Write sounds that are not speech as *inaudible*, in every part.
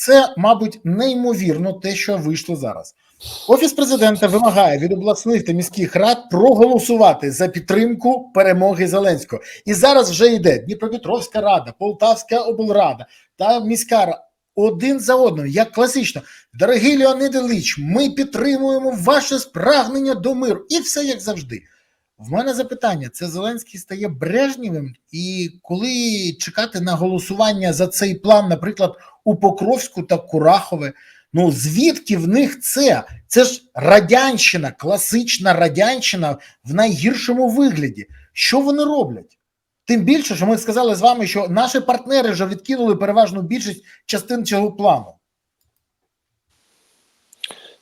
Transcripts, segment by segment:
Це, мабуть, неймовірно те, що вийшло зараз. Офіс президента вимагає від обласних та міських рад проголосувати за підтримку перемоги Зеленського. І зараз вже йде Дніпропетровська рада, Полтавська облрада та міська рада. Один за одним, як класично, дорогий Леонид Ілліч, ми підтримуємо ваше спрагнення до миру, і все як завжди. В мене запитання: це Зеленський стає Брежнєвим, і коли чекати на голосування за цей план, наприклад, у Покровську та Курахове, ну звідки в них це? Це ж радянщина, класична радянщина в найгіршому вигляді. Що вони роблять? Тим більше, що ми сказали з вами, що наші партнери вже відкинули переважну більшість частин цього плану.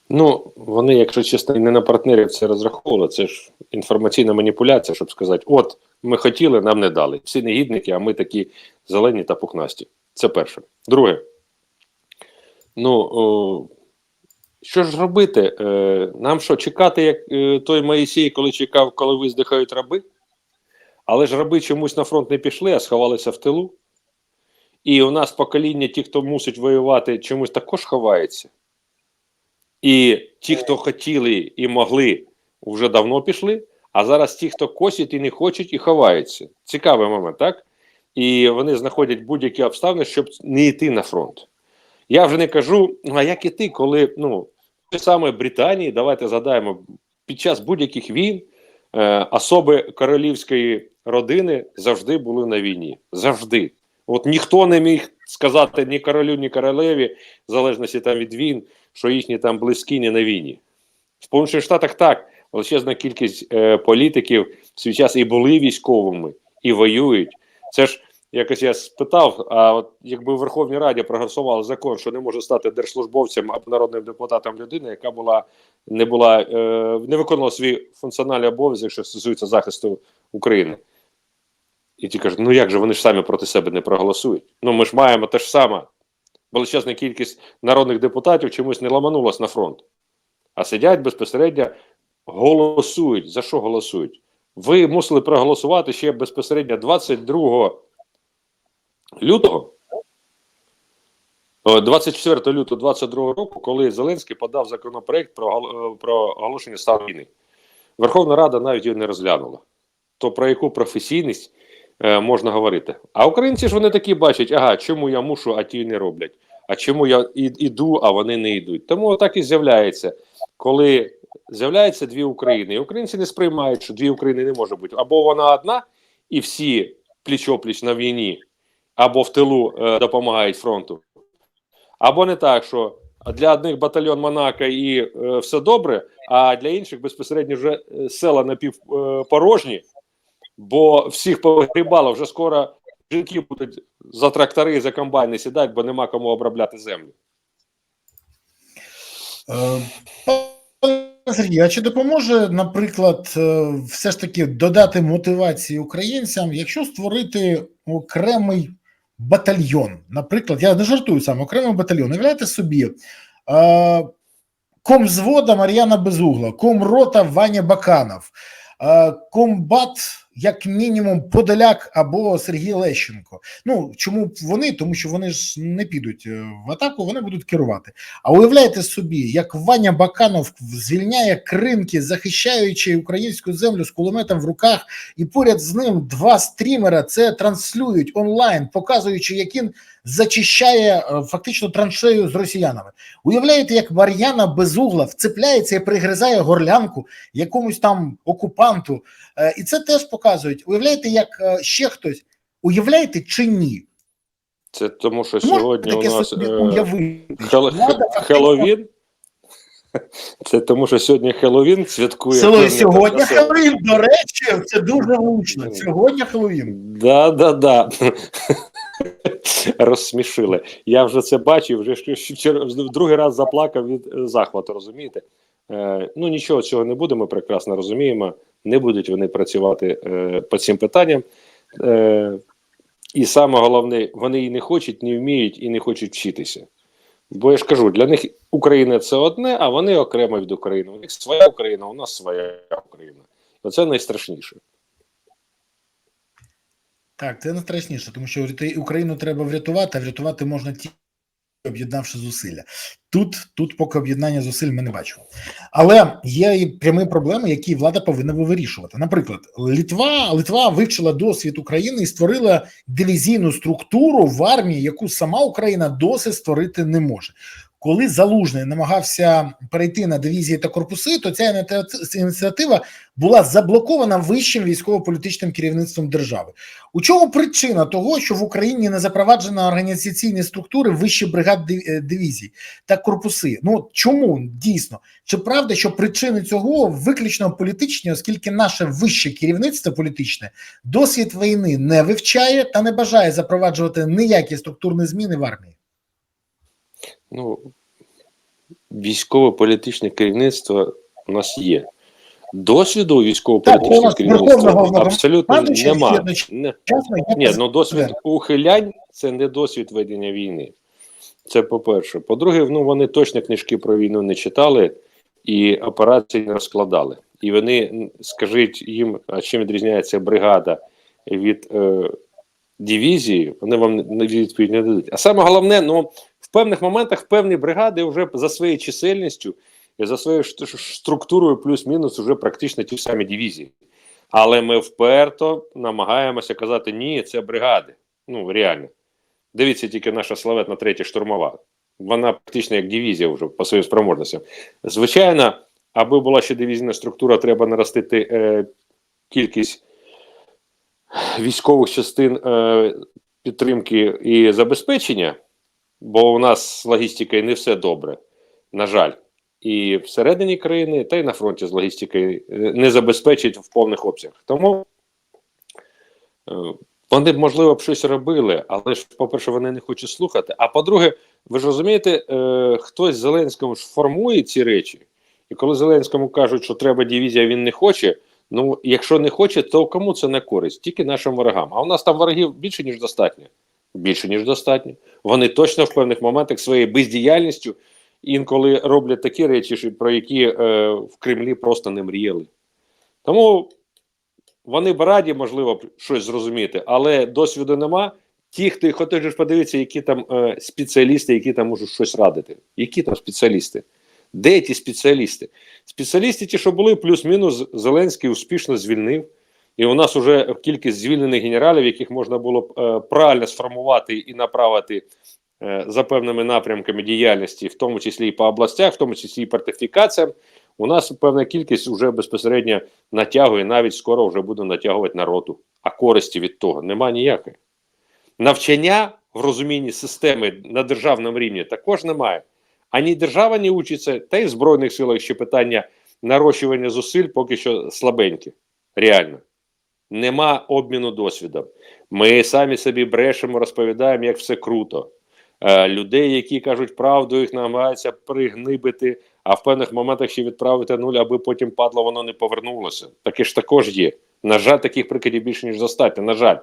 Ну, вони, якщо чесно, не на партнерів це розраховували. Це ж інформаційна маніпуляція, щоб сказати: от ми хотіли, нам не дали. Всі негідники, а ми такі зелені та пухнасті. Це перше. Друге. Ну, о, що ж робити? Е, нам що, чекати, як е, той Моїсій, коли чекав, коли виздихають раби? Але ж раби чомусь на фронт не пішли, а сховалися в тилу. І у нас покоління, ті, хто мусить воювати, чомусь також ховається. І ті, хто хотіли і могли, вже давно пішли. А зараз ті, хто косять і не хочуть, і ховаються. Цікавий момент, так? І вони знаходять будь-які обставини, щоб не йти на фронт. Я вже не кажу, ну а як іти, коли ну, той саме Британії, давайте згадаємо, під час будь-яких війн е, особи королівської родини завжди були на війні. Завжди. От ніхто не міг сказати ні королю, ні королеві, в залежності там від війн, що їхні там близькі не на війні. В Сполучених Штатах так, величезна кількість е, політиків в свій час і були військовими, і воюють. Це ж якось я спитав: а от якби в Верховній Раді проголосували закон, що не може стати держслужбовцем або народним депутатом людина, яка була не була е, не виконувала свій функціональний обов'язок, що стосується захисту України. І ті кажуть, ну як же вони ж самі проти себе не проголосують? Ну ми ж маємо те ж саме. Величезна кількість народних депутатів чомусь не ламанулась на фронт, а сидять безпосередньо, голосують. За що голосують? Ви мусили проголосувати ще безпосередньо 22 лютого, 24 лютого 22 року, коли Зеленський подав законопроект про, про оголошення стану війни. Верховна Рада навіть його не розглянула. То про яку професійність е, можна говорити? А українці ж вони такі бачать, ага, чому я мушу, а ті не роблять. А чому я іду, а вони не йдуть? Тому так і з'являється, коли з'являються дві України, і українці не сприймають, що дві України не може бути. Або вона одна, і всі пліч-опліч на війні, або в тилу е, допомагають фронту. Або не так, що для одних батальйон Монако і е, все добре, а для інших безпосередньо вже е, села напівпорожні, бо всіх погрібало, вже скоро жінки будуть за трактори і за комбайни сідати, бо нема кому обробляти землю. Е, Пане Сергію, а чи допоможе, наприклад, е, все ж таки додати мотивації українцям, якщо створити окремий батальйон? Наприклад, я не жартую саме окремий батальйон. Уявляєте собі, е, комзвода Мар'яна Безугла, комрота Ваня Баканов, комбат, як мінімум, Подоляк або Сергій Лещенко. Ну чому вони? Тому що вони ж не підуть е, в атаку, вони будуть керувати. А уявляєте собі, як Ваня Баканов звільняє кринки, захищаючи українську землю з кулеметом в руках, і поряд з ним два стрімера це транслюють онлайн, показуючи, як він зачищає е, фактично траншею з росіянами. Уявляєте, як Мар'яна Безугла вцепляється і пригризає горлянку якомусь там окупанту, Е, і це теж показують. Уявляєте, як е, ще хтось уявляєте чи ні? Це тому, що Можете сьогодні у нас. Хел- Хеллоуін. Це тому, що сьогодні Хеллоуін святкує. Село сьогодні. Хеллоуін, до речі, це дуже влучно. Сьогодні Хеллоуін. Да, да, да. Розсмішили. Я вже це бачив, вже в другий раз заплакав від е, захвату, розумієте? Е, ну нічого цього не буде, ми прекрасно розуміємо. Не будуть вони працювати е, по цим питанням. І саме головне, вони і не хочуть, не вміють і не хочуть вчитися. Бо я ж кажу, для них Україна це одне, а вони окремо від України. У них своя Україна, у нас своя Україна. Оце найстрашніше. Так, це найстрашніше, тому що Україну треба врятувати, а врятувати можна об'єднавши зусилля. Тут, тут поки об'єднання зусиль ми не бачимо. Але є і прямі проблеми, які влада повинна вирішувати. Наприклад, Литва, Литва вивчила досвід України і створила дивізійну структуру в армії, яку сама Україна досі створити не може. Коли Залужний намагався перейти на дивізії та корпуси, то ця ініціатива- була заблокована вищим військово-політичним керівництвом держави. У чому причина того, що в Україні не запроваджено організаційні структури вищих бригад е, дивізій та корпуси? Ну чому дійсно? Чи правда, що причини цього виключно політичні, оскільки наше вище керівництво політичне досвід війни не вивчає та не бажає запроваджувати ніякі структурні зміни в армії? Ну, військово-політичне керівництво у нас є. Досвіду військово-політичного керівництва абсолютно Командуючий нема. Не, ні, ну досвід ухилянь це не досвід ведення війни. Це по-перше. По-друге, ну вони точно книжки про війну не читали і операції не розкладали. І вони, скажіть їм, а чим відрізняється бригада від е, дивізії, вони вам відповідь не дадуть. А саме головне, ну певних моментах певні бригади вже за своєю чисельністю і за своєю структурою плюс-мінус вже практично ті самі дивізії. Але ми вперто намагаємося казати, ні, це бригади. Ну, реально. Дивіться, тільки наша славетна третя штурмова. Вона практично як дивізія вже по своїм спроможностям. Звичайно, аби була ще дивізійна структура, треба наростити е, кількість військових частин е, підтримки і забезпечення, бо у нас з логістикою не все добре, на жаль. І всередині країни, та й на фронті з логістикою е, не забезпечить в повних обсягах. Тому е, вони б, можливо, б щось робили, але ж, по-перше, вони не хочуть слухати. А по-друге, ви ж розумієте, е, хтось Зеленському ж формує ці речі, і коли Зеленському кажуть, що треба дивізія, він не хоче. Ну, якщо не хоче, то кому це не користь? Тільки нашим ворогам. А у нас там ворогів більше, ніж достатньо. Більше, ніж достатньо. Вони точно в певних моментах своєю бездіяльністю інколи роблять такі речі, про які е, в Кремлі просто не мріяли. Тому вони б раді, можливо, щось зрозуміти, але досвіду нема. Ті, хто хочеш ж подивитися, які там е, спеціалісти, які там можуть щось радити. Які там спеціалісти? Де ті спеціалісти? Спеціалісти, ті, що були, плюс-мінус, Зеленський успішно звільнив. І у нас вже кількість звільнених генералів, яких можна було б е, правильно сформувати і направити е, за певними напрямками діяльності, в тому числі і по областях, в тому числі і партифікаціям, у нас певна кількість вже безпосередньо натягує, навіть скоро вже буде натягувати народу. А користі від того нема ніякої. Навчання в розумінні системи на державному рівні також немає. Ані держава не учиться, та й в Збройних силах ще питання нарощування зусиль поки що слабеньке. Реально. Нема обміну досвідом. Ми самі собі брешемо, розповідаємо, як все круто. Е, людей, які кажуть правду, їх намагаються пригнибити, а в певних моментах ще відправити нуль, аби потім падло, воно не повернулося. Таке ж також є. На жаль, таких прикладів більше, ніж достатньо. На жаль,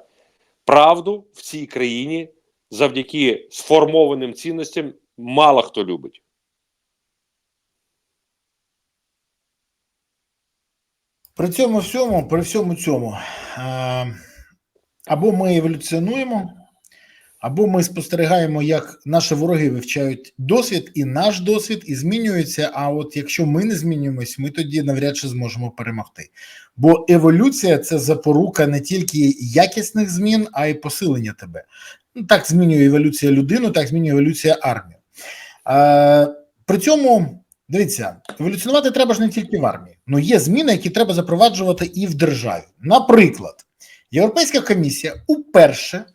правду в цій країні завдяки сформованим цінностям мало хто любить. При цьому всьому, при всьому цьому, е, або ми еволюціонуємо, або ми спостерігаємо, як наші вороги вивчають досвід, і наш досвід і змінюється. А от якщо ми не змінюємось, ми тоді навряд чи зможемо перемогти. Бо еволюція це запорука не тільки якісних змін, а й посилення тебе. Ну, так змінює еволюція людину, так змінює еволюція армію. Е, при цьому Дивіться, еволюціонувати треба ж не тільки в армії, але є зміни, які треба запроваджувати і в державі. Наприклад, Європейська комісія уперше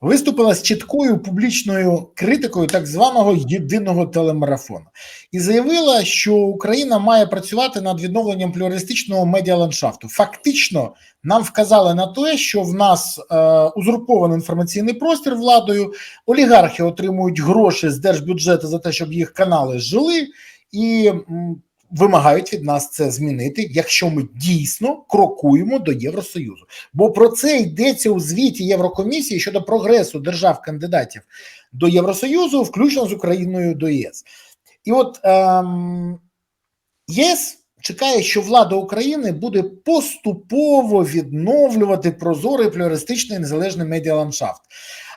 виступила з чіткою публічною критикою так званого єдиного телемарафону і заявила, що Україна має працювати над відновленням плюралістичного медіаландшафту. Фактично, нам вказали на те, що в нас е, узурпований інформаційний простір владою, олігархи отримують гроші з держбюджету за те, щоб їх канали жили і вимагають від нас це змінити, якщо ми дійсно крокуємо до Євросоюзу. Бо про це йдеться у звіті Єврокомісії щодо прогресу держав-кандидатів до Євросоюзу, включно з Україною до ЄС. І от ем, ЄС чекає, що влада України буде поступово відновлювати прозорий плюристичний незалежний медіаландшафт.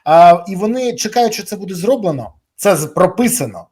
А, і вони чекають, що це буде зроблено. Це прописано.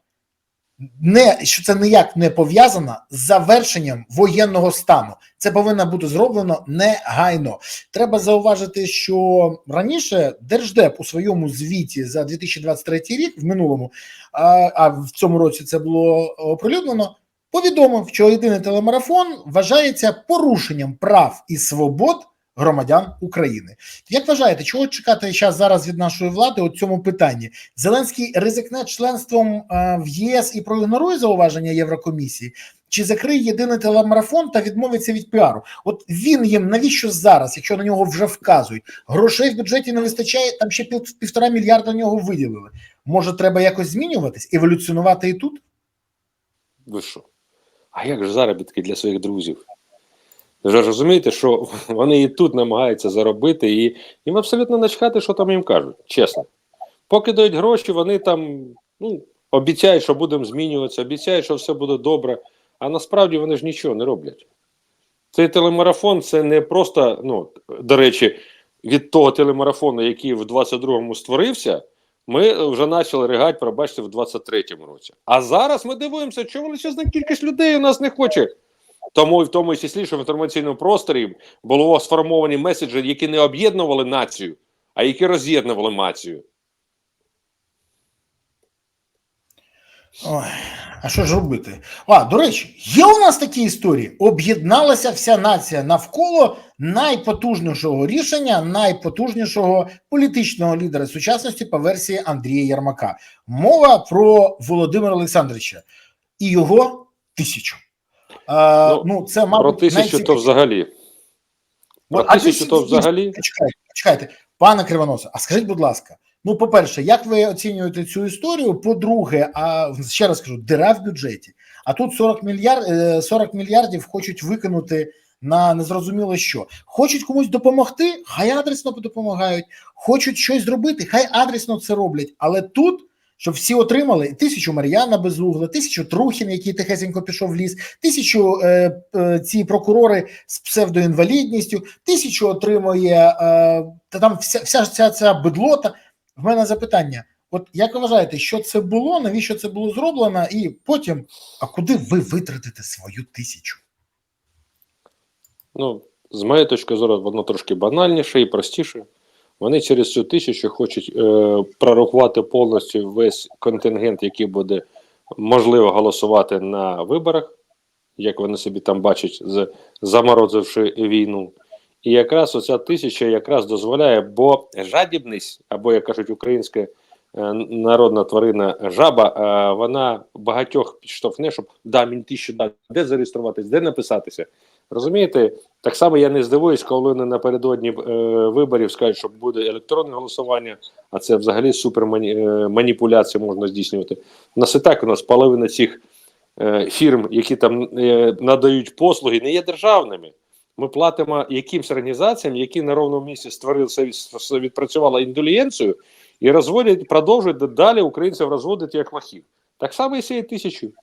Не, що це ніяк не пов'язано з завершенням воєнного стану. Це повинно бути зроблено негайно. Треба зауважити, що раніше Держдеп у своєму звіті за 2023 рік в минулому, а, а в цьому році це було оприлюднено. Повідомив, що єдиний телемарафон вважається порушенням прав і свобод громадян України. Як вважаєте, чого чекати зараз зараз від нашої влади у цьому питанні? Зеленський ризикне членством е, в ЄС і проігнорує зауваження Єврокомісії? Чи закриє єдиний телемарафон та відмовиться від піару? От він їм навіщо зараз, якщо на нього вже вказують? Грошей в бюджеті не вистачає, там ще пів, півтора мільярда нього виділили. Може, треба якось змінюватись, еволюціонувати і тут? Ви що? А як же заробітки для своїх друзів? Ви ж розумієте, що *laughs* вони і тут намагаються заробити, і їм абсолютно начхати, що там їм кажуть, чесно. Поки дають гроші, вони там ну, обіцяють, що будемо змінюватися, обіцяють, що все буде добре, а насправді вони ж нічого не роблять. Цей телемарафон це не просто, ну, до речі, від того телемарафону, який в 22-му створився, ми вже почали ригати, пробачте, в 23-му році. А зараз ми дивуємося, чому величезна кількість людей у нас не хоче. Тому і в тому числі, що в інформаційному просторі було сформовані меседжі, які не об'єднували націю, а які роз'єднували націю. Ой, а що ж робити? А, до речі, є у нас такі історії. Об'єдналася вся нація навколо найпотужнішого рішення, найпотужнішого політичного лідера сучасності по версії Андрія Ярмака. Мова про Володимира Олександровича і його тисячу. А, Ну, ну, це, мабуть, Про тисячу то взагалі. Про а тисячу то взагалі. Почекайте, почекайте, пане Кривоносе, а скажіть, будь ласка, ну, по-перше, як ви оцінюєте цю історію? По-друге, а ще раз кажу, дира в бюджеті. А тут 40 мільярд, е, 40 мільярдів хочуть викинути на незрозуміло що. Хочуть комусь допомогти, хай адресно допомагають. Хочуть щось зробити, хай адресно це роблять. Але тут. Щоб всі отримали тисячу Мар'яна Безугла, тисячу Трухін, який тихесенько пішов в ліс, тисячу е, е, ці прокурори з псевдоінвалідністю, тисячу отримує е, та там вся, вся ця, ця бедлота. В мене запитання: от як ви вважаєте, що це було, навіщо це було зроблено, і потім, а куди ви витратите свою тисячу? Ну, з моєї точки зору, воно трошки банальніше і простіше. Вони через цю тисячу хочуть е, прорахувати повністю весь контингент, який буде можливо голосувати на виборах, як вони собі там бачать, з, заморозивши війну. І якраз оця тисяча якраз дозволяє, бо жадібність, або, як кажуть, українська е, народна тварина жаба, е, вона багатьох підштовхне, щоб да, мені тисячу да, де зареєструватись, де написатися. Розумієте, так само я не здивуюсь, коли вони напередодні е, виборів скажуть, що буде електронне голосування, а це взагалі супер е, можна здійснювати. У нас і так у нас половина цих е, фірм, які там е, надають послуги, не є державними. Ми платимо якимсь організаціям, які на ровному місці створили відпрацювали індулієнцію і розводять, продовжують далі українців розводити як лохів. Так само і з цією тисячою.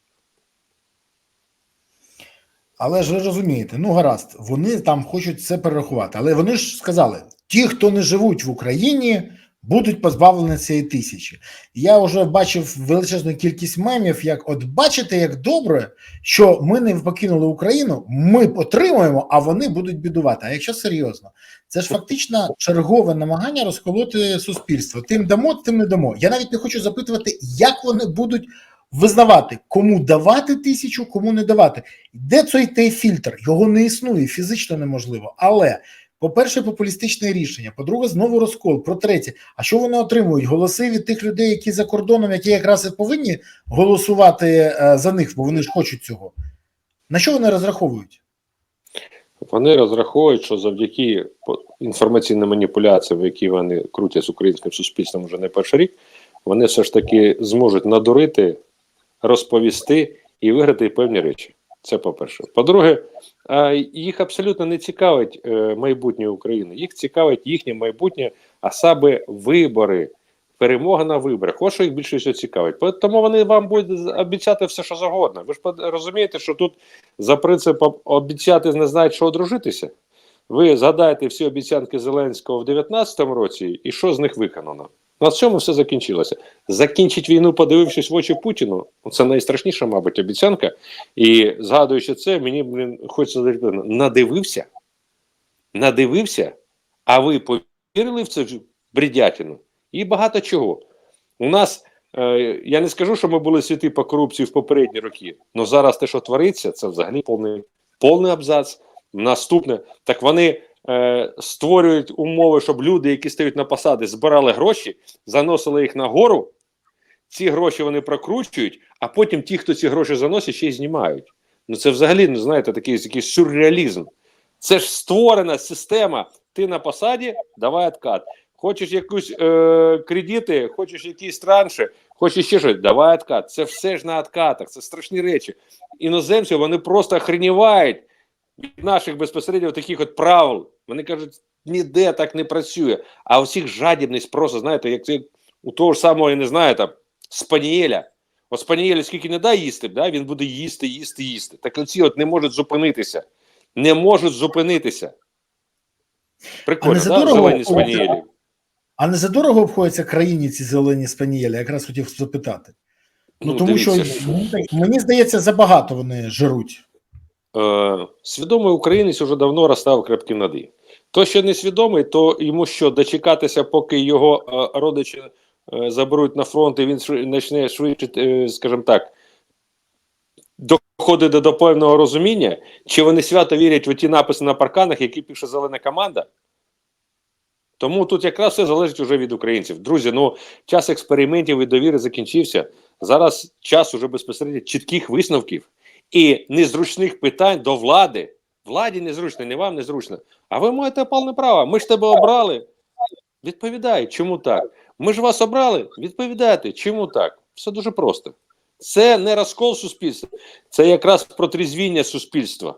Але ж ви розумієте, ну гаразд, вони там хочуть це перерахувати. Але вони ж сказали: ті, хто не живуть в Україні, будуть позбавлені цієї тисячі. Я вже бачив величезну кількість мемів, як от бачите, як добре, що ми не покинули Україну, ми отримуємо, а вони будуть бідувати. А якщо серйозно, це ж фактично чергове намагання розколоти суспільство. Тим дамо, тим не дамо. Я навіть не хочу запитувати, як вони будуть визнавати, кому давати тисячу, кому не давати. Де цей той фільтр? Його не існує, фізично неможливо. Але, по-перше, популістичне рішення. По-друге, знову розкол. Про третє, а що вони отримують? Голоси від тих людей, які за кордоном, які якраз і повинні голосувати е, за них, бо вони ж хочуть цього. На що вони розраховують? Вони розраховують, що завдяки інформаційним маніпуляціям, які вони крутять з українським суспільством вже не перший рік, вони все ж таки зможуть надурити, розповісти і виграти певні речі. Це по-перше. По-друге, їх абсолютно не цікавить е, майбутнє України. Їх цікавить їхнє майбутнє, а саме вибори, перемога на виборах. Ось що їх більше всього цікавить. Тому вони вам будуть обіцяти все, що завгодно. Ви ж розумієте, що тут за принципом обіцяти не знають, що одружитися. Ви згадаєте всі обіцянки Зеленського в 2019 році, і що з них виконано? На цьому все закінчилося. Закінчить війну, подивившись в очі Путіну, це найстрашніша, мабуть, обіцянка. І згадуючи це, мені блін, хочеться задати надивився, надивився, а ви повірили в цю бредятину? І багато чого. У нас, е, я не скажу, що ми були світи по корупції в попередні роки, але зараз те, що твориться, це взагалі повний, повний абзац. Наступне, так вони е, створюють умови, щоб люди, які стають на посади, збирали гроші, заносили їх на гору. Ці гроші вони прокручують, а потім ті, хто ці гроші заносять, ще й знімають. Ну це взагалі, ну знаєте, такий якийсь сюрреалізм. Це ж створена система. Ти на посаді, давай откат. Хочеш якусь е, кредити, хочеш якісь транші, хочеш ще щось, давай откат. Це все ж на откатах, це страшні речі. Іноземці вони просто охренівають від наших безпосередньо таких от правил. Вони кажуть, ніде так не працює. А у всіх жадібність просто, знаєте, як це у того ж самого, я не знаю, там, спанієля. От спанієлю скільки не дай їсти, да, він буде їсти, їсти, їсти. Так оці от не можуть зупинитися. Не можуть зупинитися. Прикольно, не да? зелені спанієлі. А не задорого обходяться країні ці зелені спанієлі? Якраз хотів запитати. Ну, Ну, тому дивіться. що мені, мені здається, забагато вони жируть. Е, свідомий українець уже давно розстав крепким нади. То, що не свідомий, то йому що дочекатися, поки його е, родичі е, заберуть на фронт, і він почне швидше, е, скажімо так, доходити до певного розуміння, чи вони свято вірять в ті написи на парканах, які пише зелена команда. Тому тут якраз все залежить уже від українців. Друзі, ну час експериментів і довіри закінчився. Зараз час уже безпосередньо чітких висновків і незручних питань до влади. Владі незручно, не вам незручно. А ви маєте повне право. Ми ж тебе обрали. Відповідай, чому так? Ми ж вас обрали. Відповідайте, чому так? Все дуже просто. Це не розкол суспільства, це якраз протрізвіння суспільства.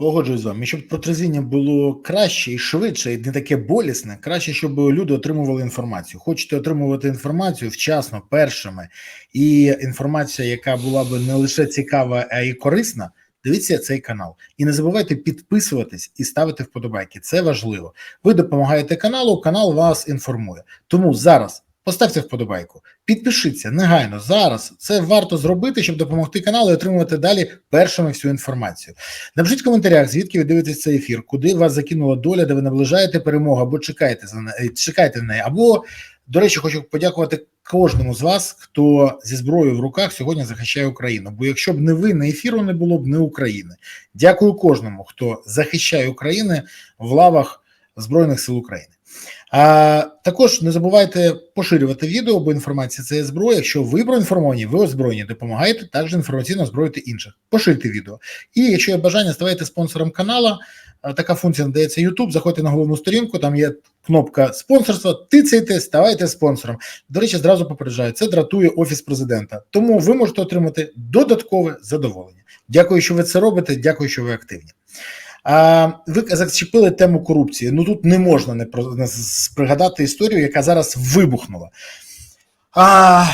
Погоджуюсь з вами. Щоб протрезвіння було краще і швидше, і не таке болісне, краще, щоб люди отримували інформацію. Хочете отримувати інформацію вчасно, першими, і інформація, яка була би не лише цікава, а й корисна. Дивіться цей канал і не забувайте підписуватись і ставити вподобайки. Це важливо. Ви допомагаєте каналу, канал вас інформує. Тому зараз поставте вподобайку, підпишіться негайно зараз. Це варто зробити, щоб допомогти каналу і отримувати далі першими всю інформацію. Напишіть в коментарях, звідки ви дивитесь цей ефір, куди вас закинула доля, де ви наближаєте перемогу, або чекаєте за е, чекаєте на неї. Або, до речі, хочу подякувати кожному з вас, хто зі зброєю в руках сьогодні захищає Україну. Бо якщо б не ви, не ефіру не було б не України. Дякую кожному, хто захищає Україну в лавах Збройних сил України. А також не забувайте поширювати відео, бо інформація це є зброя. Якщо ви проінформовані, ви озброєні, допомагаєте також інформаційно озброїти інших. Поширте відео. І якщо є бажання, ставайте спонсором канала. Така функція надається YouTube. Заходьте на головну сторінку, там є кнопка спонсорства. Тицяйте, ставайте спонсором. До речі, зразу попереджаю, це дратує офіс президента. Тому ви можете отримати додаткове задоволення. Дякую, що ви це робите. Дякую, що ви активні. Ви зачепили тему корупції. Ну тут не можна не пригадати історію, яка зараз вибухнула. А,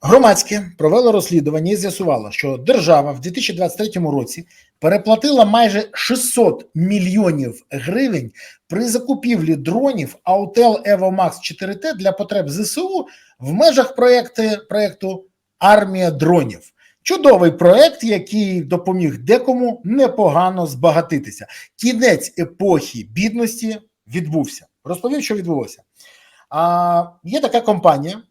громадське провело розслідування і з'ясувало, що держава в 2023 році переплатила майже 600 мільйонів гривень при закупівлі дронів Autel Evo Max 4T для потреб ЗСУ в межах проєкту, проєкту Армія дронів. Чудовий проект, який допоміг декому непогано збагатитися. Кінець епохи бідності відбувся. Розповів, що відбулося. А, є така компанія,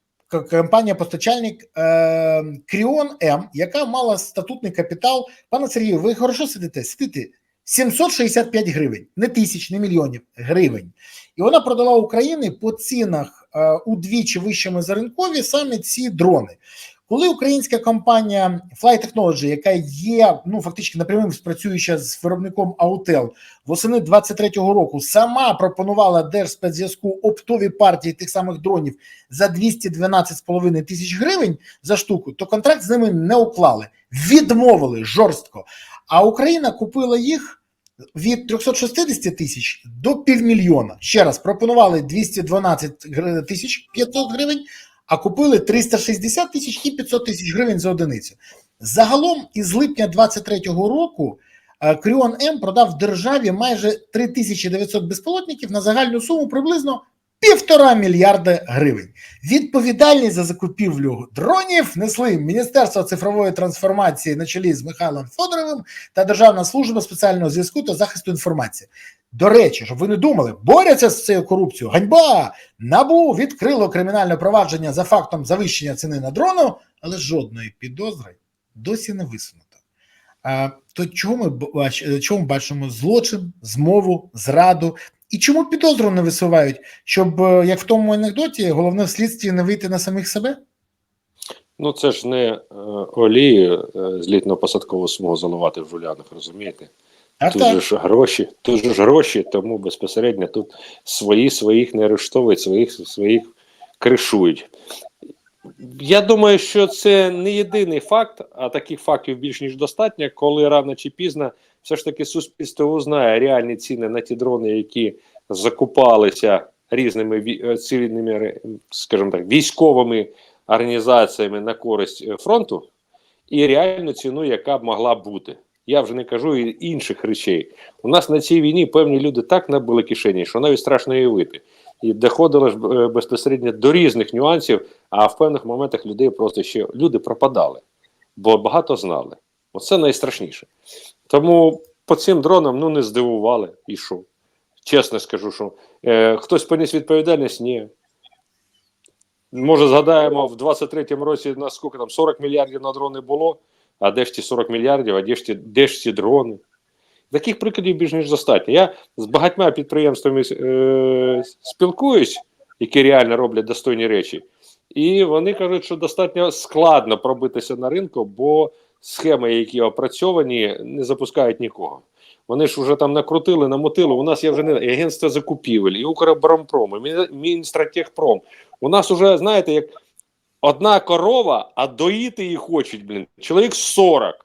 компанія-постачальник е, Кріон М, яка мала статутний капітал. Пане Сергію, ви хорошо сидите? Сидите 765 гривень, не тисяч, не мільйонів гривень. І вона продала Україні по цінах е, удвічі вищими за ринкові саме ці дрони. Коли українська компанія Fly Technology, яка є ну фактично напряму спрацююча з виробником Autel, восени 23-го року сама пропонувала Держспецзв'язку оптові партії тих самих дронів за 212,5 тисяч гривень за штуку, то контракт з ними не уклали, відмовили жорстко. А Україна купила їх від 360 тисяч до півмільйона. Ще раз пропонували 212 гри- тисяч 500 гривень, а купили 360 тисяч і 500 тисяч гривень за одиницю. Загалом із липня 23-го року е, Кріон М продав державі майже 3900 безпілотників на загальну суму приблизно Півтора мільярда гривень. Відповідальність за закупівлю дронів несли Міністерство цифрової трансформації на чолі з Михайлом Федоровим та Державна служба спеціального зв'язку та захисту інформації. До речі, щоб ви не думали, борються з цією корупцією. Ганьба! Набу відкрило кримінальне провадження за фактом завищення ціни на дрону, але жодної підозри досі не висунуто. А, то чому ми бач, чому бачимо злочин, змову, зраду? І чому підозру не висувають, щоб, е, як в тому анекдоті, головне в слідстві не вийти на самих себе? Ну це ж не е, олію е, злітно-посадкову смугу заливати в жулянах, розумієте? Так, тут так. ж гроші, тут ж гроші, тому безпосередньо тут свої своїх не арештовують, своїх своїх кришують. Я думаю, що це не єдиний факт, а таких фактів більш ніж достатньо, коли рано чи пізно все ж таки суспільство узнає реальні ціни на ті дрони, які закупалися різними е, цивільними, скажімо так, військовими організаціями на користь е, фронту, і реальну ціну, яка б могла бути. Я вже не кажу інших речей. У нас на цій війні певні люди так набили кишені, що навіть страшно уявити. І доходило ж е, безпосередньо до різних нюансів, а в певних моментах людей просто ще люди пропадали, бо багато знали. Оце найстрашніше. Тому по цим дронам ну не здивували і що. Чесно скажу, що е, хтось поніс відповідальність? Ні. Може, згадаємо, в 23-му році на скільки там 40 мільярдів на дрони було, а де ж ті 40 мільярдів, а де ж ті, де ж ці дрони? Таких прикладів більш ніж достатньо. Я з багатьма підприємствами е, спілкуюсь, які реально роблять достойні речі, і вони кажуть, що достатньо складно пробитися на ринку, бо схеми, які опрацьовані, не запускають нікого. Вони ж вже там накрутили, намотили. У нас є вже не і агентство закупівель, і Укроборонпром, і Мін- Мінстратегпром. У нас уже, знаєте, як одна корова, а доїти її хочуть, блін, чоловік 40.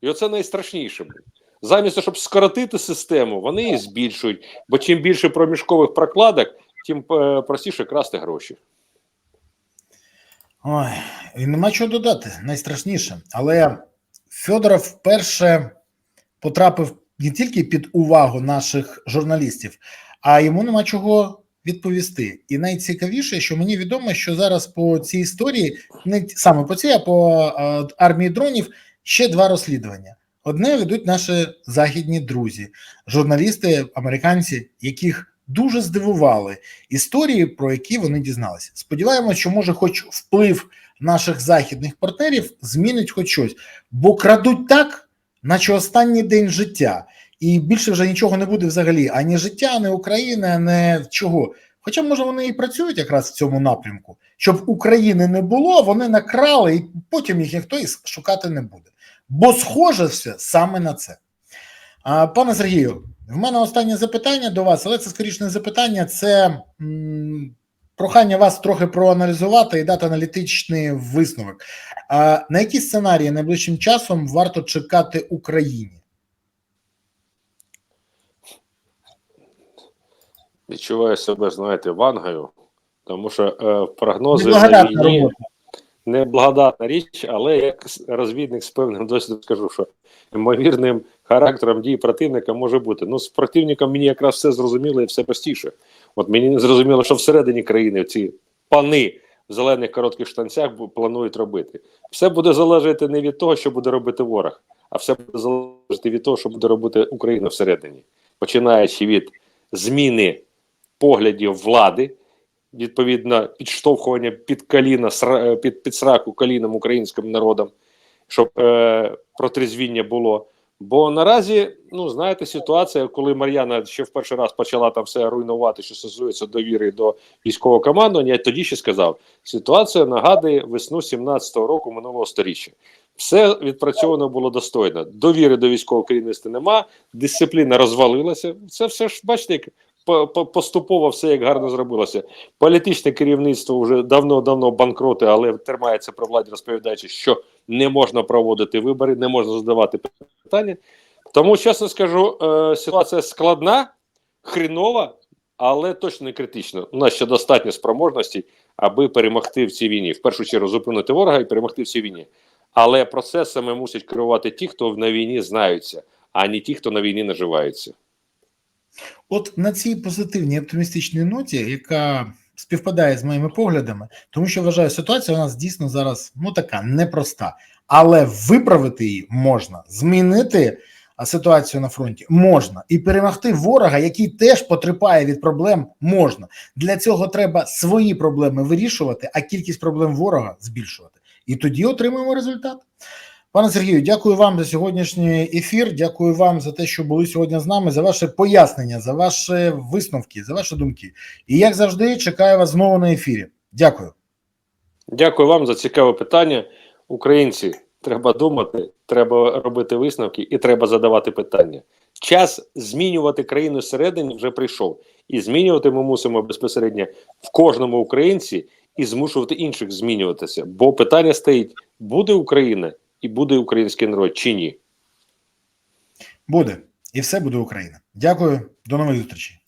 І оце найстрашніше. Блін. Замість того, щоб скоротити систему, вони її збільшують. Бо чим більше проміжкових прокладок, тим е, простіше красти гроші. Ой, і нема чого додати, найстрашніше. Але Федоров вперше потрапив не тільки під увагу наших журналістів, а йому нема чого відповісти. І найцікавіше, що мені відомо, що зараз по цій історії, не саме по цій, а по армії дронів ще два розслідування. Одне ведуть наші західні друзі, журналісти, американці, яких дуже здивували історії, про які вони дізналися. Сподіваємося, що може, хоч вплив наших західних партнерів змінить хоч щось, бо крадуть так, наче останній день життя, і більше вже нічого не буде взагалі ані життя, ані України, ані чого. Хоча, може, вони і працюють якраз в цьому напрямку, щоб України не було, вони накрали, і потім їх ніхто і шукати не буде. Бо схоже все саме на це. А, пане Сергію, в мене останнє запитання до вас, але це скоріше не запитання, це м, прохання вас трохи проаналізувати і дати аналітичний висновок. А, на які сценарії найближчим часом варто чекати Україні? Відчуваю себе, знаєте, вангою, тому що е, прогнози на Неблагодатна війні неблагодатна річ, але як розвідник з певним досвідом скажу, що ймовірним характером дій противника може бути. Ну, з противником мені якраз все зрозуміло і все простіше. От мені не зрозуміло, що всередині країни ці пани в зелених коротких штанцях планують робити. Все буде залежати не від того, що буде робити ворог, а все буде залежати від того, що буде робити Україна всередині, починаючи від зміни поглядів влади, відповідно, підштовхування під коліна, е, під, під сраку коліном українським народом, щоб е, протрезвіння було. Бо наразі, ну знаєте, ситуація, коли Мар'яна ще в перший раз почала там все руйнувати, що стосується довіри до військового командування, я тоді ще сказав, ситуація нагадує весну 17-го року минулого сторіччя. Все відпрацьовано було достойно. Довіри до військового керівництва нема, дисципліна розвалилася. Це все ж бачите, як поступово все як гарно зробилося. Політичне керівництво вже давно-давно банкроти, але тримається при владі, розповідаючи, що не можна проводити вибори, не можна задавати питання. Тому, чесно скажу, е, ситуація складна, хрінова, але точно не критична. У нас ще достатньо спроможностей, аби перемогти в цій війні. В першу чергу зупинити ворога і перемогти в цій війні. Але процесами мусять керувати ті, хто на війні знаються, а не ті, хто на війні наживаються. От на цій позитивній оптимістичній ноті, яка співпадає з моїми поглядами, тому що вважаю, ситуація у нас дійсно зараз ну така непроста, але виправити її можна, змінити ситуацію на фронті можна і перемогти ворога, який теж потерпає від проблем, можна. Для цього треба свої проблеми вирішувати, а кількість проблем ворога збільшувати. І тоді отримаємо результат. Пане Сергію, дякую вам за сьогоднішній ефір. Дякую вам за те, що були сьогодні з нами, за ваше пояснення, за ваші висновки, за ваші думки. І як завжди, чекаю вас знову на ефірі. Дякую. Дякую вам за цікаве питання. Українці, треба думати, треба робити висновки і треба задавати питання. Час змінювати країну зсередини вже прийшов. І змінювати ми мусимо безпосередньо в кожному українці і змушувати інших змінюватися. Бо питання стоїть: буде Україна і буде український народ чи ні? Буде. І все буде Україна. Дякую. До нових зустрічей.